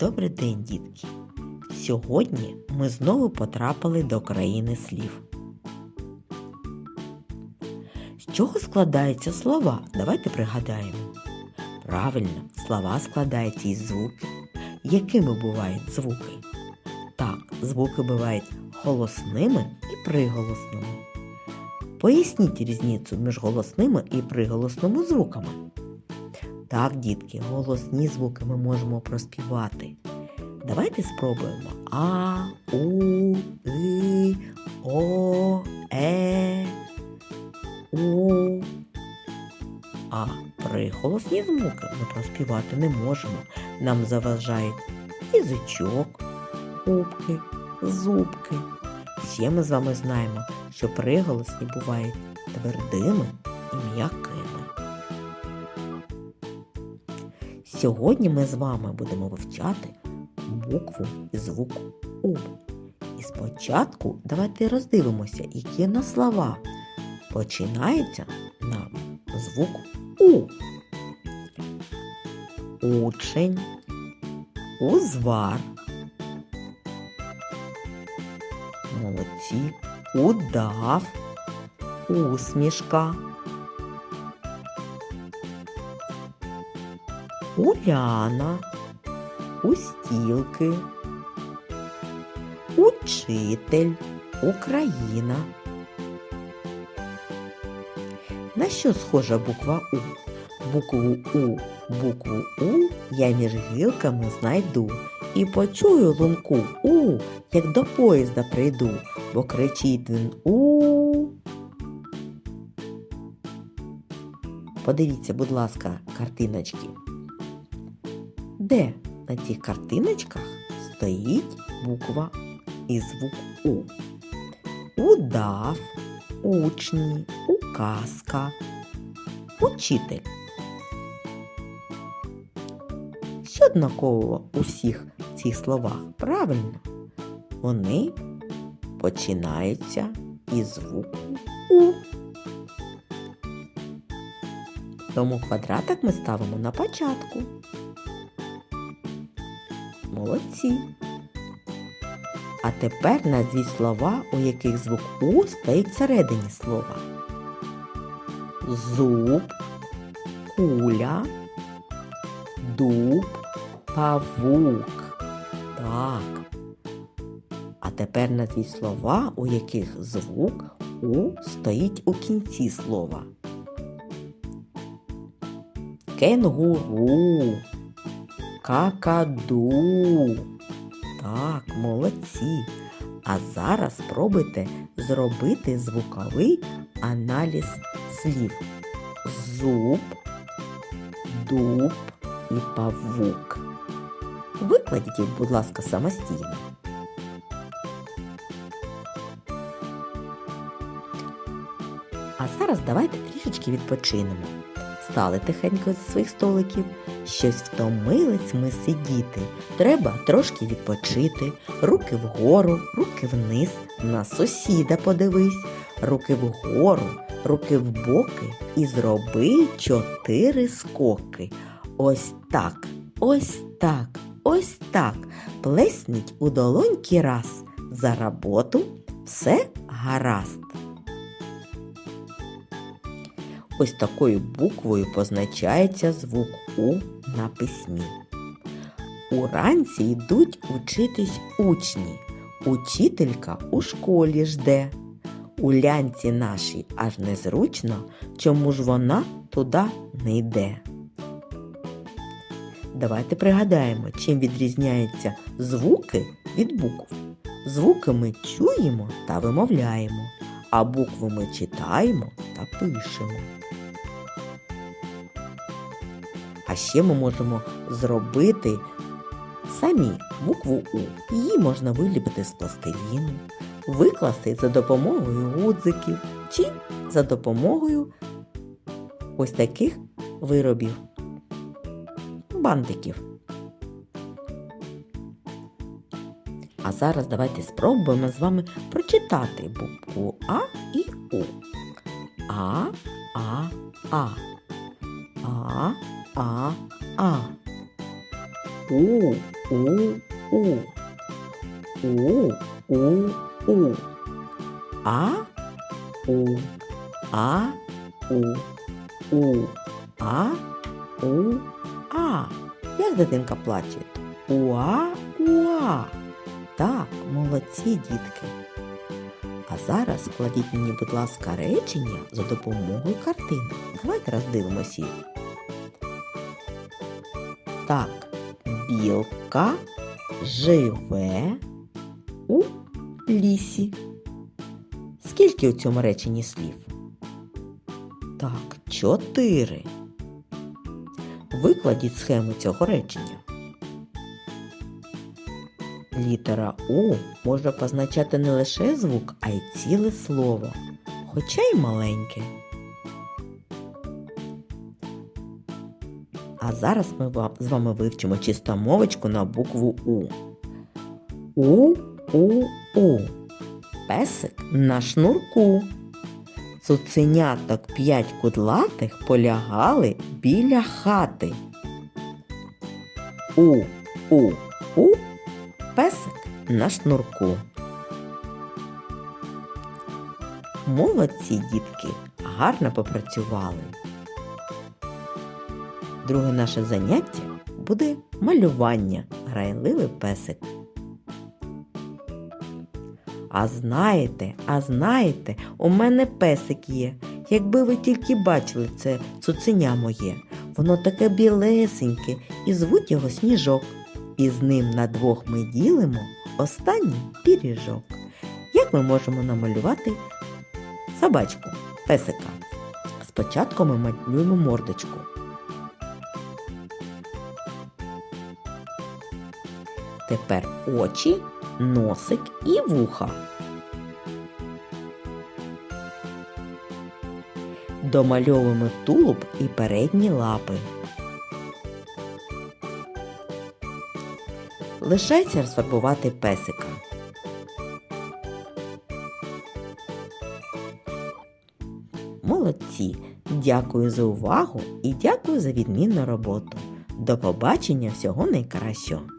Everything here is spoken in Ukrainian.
Добрий день, дітки! Сьогодні ми знову потрапили до країни слів. З чого складаються слова? Давайте пригадаємо. Правильно, слова складаються із звуків. Якими бувають звуки? Так, звуки бувають голосними і приголосними. Поясніть різницю між голосними і приголосними звуками. Так, дітки, голосні звуки ми можемо проспівати. Давайте спробуємо А, У, И, О, Е, У. А приголосні звуки ми проспівати не можемо. Нам заважають язичок, губки, зубки. Ще ми з вами знаємо, що приголосні бувають твердими і м'якими. Сьогодні ми з вами будемо вивчати букву і звук У. І спочатку давайте роздивимося, які на слова починається на звук У. Учень, узвар. Молодці, удав, усмішка. Уляна, Устілки, Учитель, Україна. На що схожа буква У? Букву У, букву У я між гілками знайду і почую лунку У, як до поїзда прийду, бо кричить він У. Подивіться, будь ласка, картиночки. Де на цих картиночках стоїть буква і звук У. Удав, учні, указка, учитель. Що однаково у всіх цих словах? Правильно? Вони починаються із звуку У. Тому квадратик ми ставимо на початку. Молодці. А тепер назвіть слова, у яких звук У стоїть всередині слова. Зуб, куля, дуб, павук. Так. А тепер назвіть слова, у яких звук У стоїть у кінці слова. Кенгуру, какаду. Так, молодці. А зараз спробуйте зробити звуковий аналіз слів. Зуб, дуб і павук. Викладіть їх, будь ласка, самостійно. А зараз давайте трішечки відпочинемо. Стали тихенько зі своїх столиків. Щось втомились ми сидіти. Треба трошки відпочити. Руки вгору, руки вниз. На сусіда подивись. Руки вгору, руки в боки і зроби чотири скоки. Ось так, ось так, ось так. Плесніть у долоньки раз. За роботу все гаразд. Ось такою буквою позначається звук У на письмі. Уранці йдуть учитись учні. Учителька у школі жде. У лянці нашій аж незручно, чому ж вона туди не йде. Давайте пригадаємо, чим відрізняються звуки від букв. Звуки ми чуємо та вимовляємо, а букви ми читаємо та пишемо. А ще ми можемо зробити самі букву У. Її можна виліпити з пластиліну, викласти за допомогою гудзиків чи за допомогою ось таких виробів, бантиків. А зараз давайте спробуємо з вами прочитати букву А і У. А, А, А. А, А, А. У, У, у. У, у, у. А, у. А, у. У. А, у. А. Як дитинка плаче? Уа, уа. Так, молодці, дітки. А зараз складіть мені, будь ласка, речення за допомогою картини. Давайте роздивимося їх. Так, білка живе у лісі. Скільки у цьому реченні слів? Так, чотири. Викладіть схему цього речення. Літера У може позначати не лише звук, а й ціле слово, хоча й маленьке. А зараз ми з вами вивчимо чистомовочку на букву У. У, У, У. Песик на шнурку. Цуценяток п'ять кудлатих полягали біля хати. У, У, У. Песик на шнурку. Молодці дітки, гарно попрацювали. Друге наше заняття буде малювання грайливий песик. А знаєте, а знаєте, у мене песик є. Якби ви тільки бачили це цуценя моє, воно таке білесеньке і звуть його сніжок. І з ним на двох ми ділимо останній піріжок. Як ми можемо намалювати собачку, песика? Спочатку ми малюємо мордочку. Тепер очі, носик і вуха. Домальовуємо тулуб і передні лапи. Лишається розфарбувати песика. Молодці! Дякую за увагу і дякую за відмінну роботу. До побачення всього найкращого!